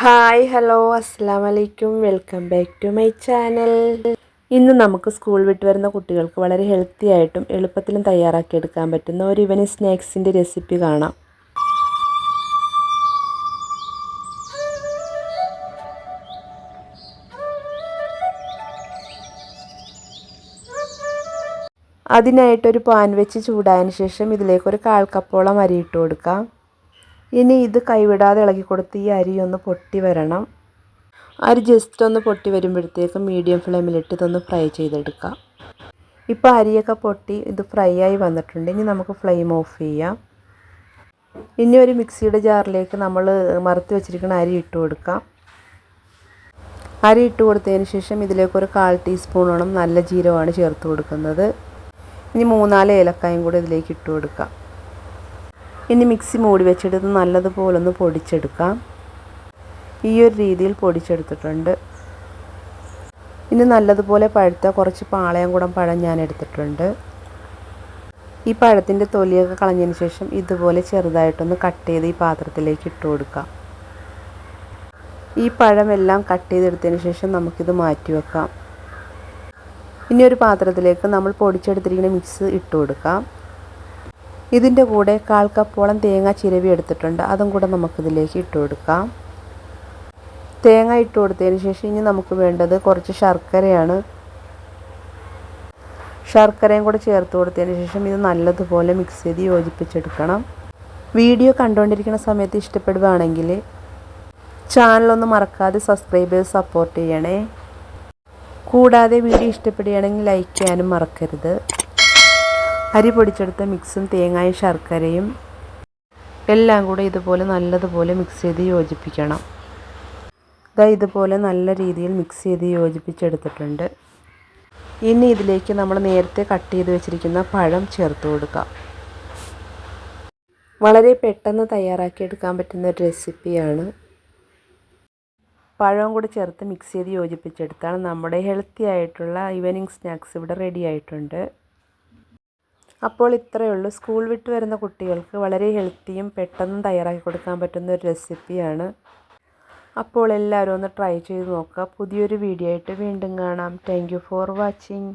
Hi hello അസ്സാം വലൈക്കും welcome back to my channel. ഇന്ന് നമുക്ക് സ്കൂൾ വിട്ട് വരുന്ന കുട്ടികൾക്ക് വളരെ ഹെൽത്തി ആയിട്ടും എളുപ്പത്തിലും തയ്യാറാക്കിയെടുക്കാൻ പറ്റുന്ന ഒരു ഇവനിങ് സ്നാക്സിന്റെ റെസിപ്പി കാണാം. അതിനായിട്ടൊരു പാൻ വെച്ച് ചൂടായതിന് ശേഷം ഇതിലേക്ക് ഒരു കാൽ കപ്പോളം അരി ഇട്ട് കൊടുക്കാം. ഇനി ഇത് കൈവിടാതെ ഇളക്കി കൊടുത്ത് ഈ അരി ഒന്ന് പൊട്ടി വരണം. അരി ജസ്റ്റ് ഒന്ന് പൊട്ടി വരുമ്പോഴത്തേക്കും മീഡിയം ഫ്ലെയിമിലിട്ട് ഇതൊന്ന് ഫ്രൈ ചെയ്തെടുക്കാം. ഇപ്പോൾ അരിയൊക്കെ പൊട്ടി ഇത് ഫ്രൈ ആയി വന്നിട്ടുണ്ട്. ഇനി നമുക്ക് ഫ്ലെയിം ഓഫ് ചെയ്യാം. ഇനി ഒരു മിക്സിയുടെ ജാറിലേക്ക് നമ്മൾ മറുത്ത് വെച്ചിരിക്കുന്ന അരി ഇട്ട് കൊടുക്കാം. അരി ഇട്ട് കൊടുത്തതിന് ശേഷം ഇതിലേക്ക് ഒരു കാൽ ടീസ്പൂണോളം നല്ല ജീരകമാണ് ചേർത്ത് കൊടുക്കുന്നത്. ഇനി മൂന്നാൽ ഏലക്കായും കൂടി ഇതിലേക്ക് ഇട്ട് കൊടുക്കാം. ഇനി മിക്സി മൂടി വെച്ചെടുത്ത് നല്ലതുപോലെ ഒന്ന് പൊടിച്ചെടുക്കാം. ഈ ഒരു രീതിയിൽ പൊടിച്ചെടുത്തിട്ടുണ്ട്. ഇനി നല്ലതുപോലെ പഴുത്ത കുറച്ച് പാളയം കൂടം പഴം ഞാൻ എടുത്തിട്ടുണ്ട്. ഈ പഴത്തിന്റെ തൊലിയൊക്കെ കളഞ്ഞതിന് ശേഷം ഇതുപോലെ ചെറുതായിട്ടൊന്ന് കട്ട് ചെയ്ത് ഈ പാത്രത്തിലേക്ക് ഇട്ട് കൊടുക്കാം. ഈ പഴമെല്ലാം കട്ട് ചെയ്തെടുത്തതിന് ശേഷം നമുക്കിത് മാറ്റി വെക്കാം. ഇനി ഒരു പാത്രത്തിലേക്ക് നമ്മൾ പൊടിച്ചെടുത്തിരിക്കുന്ന മിക്സ് ഇട്ട് കൊടുക്കാം. ഇതിന്റെ കൂടെ കാൽ കപ്പോളം തേങ്ങ ചിരവി എടുത്തിട്ടുണ്ട്. അതും കൂടെ നമുക്കിതിലേക്ക് ഇട്ട് കൊടുക്കാം. തേങ്ങ ഇട്ട് കൊടുത്തതിന് ശേഷം ഇനി നമുക്ക് വേണ്ടത് കുറച്ച് ശർക്കരയാണ്. ശർക്കരയും കൂടെ ചേർത്ത് കൊടുത്തതിന് ശേഷം ഇത് നല്ലതുപോലെ മിക്സ് ചെയ്ത് യോജിപ്പിച്ചെടുക്കണം. വീഡിയോ കണ്ടുകൊണ്ടിരിക്കുന്ന സമയത്ത് ഇഷ്ടപ്പെടുകയാണെങ്കിൽ ചാനലൊന്നും മറക്കാതെ സബ്സ്ക്രൈബ് ചെയ്ത് സപ്പോർട്ട് ചെയ്യണേ. കൂടാതെ വീഡിയോ ഇഷ്ടപ്പെടുകയാണെങ്കിൽ ലൈക്ക് ചെയ്യാനും മറക്കരുത്. അരി പൊടിച്ചെടുത്ത മിക്സും തേങ്ങായും ശർക്കരയും എല്ലാം കൂടെ ഇതുപോലെ നല്ലതുപോലെ മിക്സ് ചെയ്ത് യോജിപ്പിക്കണം. ഇതാ ഇതുപോലെ നല്ല രീതിയിൽ മിക്സ് ചെയ്ത് യോജിപ്പിച്ചെടുത്തിട്ടുണ്ട്. ഇനി ഇതിലേക്ക് നമ്മൾ നേരത്തെ കട്ട് ചെയ്ത് വെച്ചിരിക്കുന്ന പഴം ചേർത്ത് കൊടുക്കാം. വളരെ പെട്ടെന്ന് തയ്യാറാക്കിയെടുക്കാൻ പറ്റുന്ന ഒരു റെസിപ്പിയാണ് പഴവും കൂടി ചേർത്ത് മിക്സ് ചെയ്ത് യോജിപ്പിച്ചെടുത്താൽ നമ്മുടെ ഹെൽത്തി ആയിട്ടുള്ള ഈവനിങ് സ്നാക്സ് ഇവിടെ റെഡി ആയിട്ടുണ്ട്. അപ്പോൾ ഇത്രയേ ഉള്ളൂ. സ്കൂൾ വിട്ട് വരുന്ന കുട്ടികൾക്ക് വളരെ ഹെൽത്തിയും പെട്ടെന്ന് തയ്യാറാക്കി കൊടുക്കാൻ പറ്റുന്ന ഒരു റെസിപ്പിയാണ്. അപ്പോൾ എല്ലാവരും ഒന്ന് ട്രൈ ചെയ്ത് നോക്കുക. പുതിയൊരു വീഡിയോ ആയിട്ട് വീണ്ടും കാണാം. Thank for watching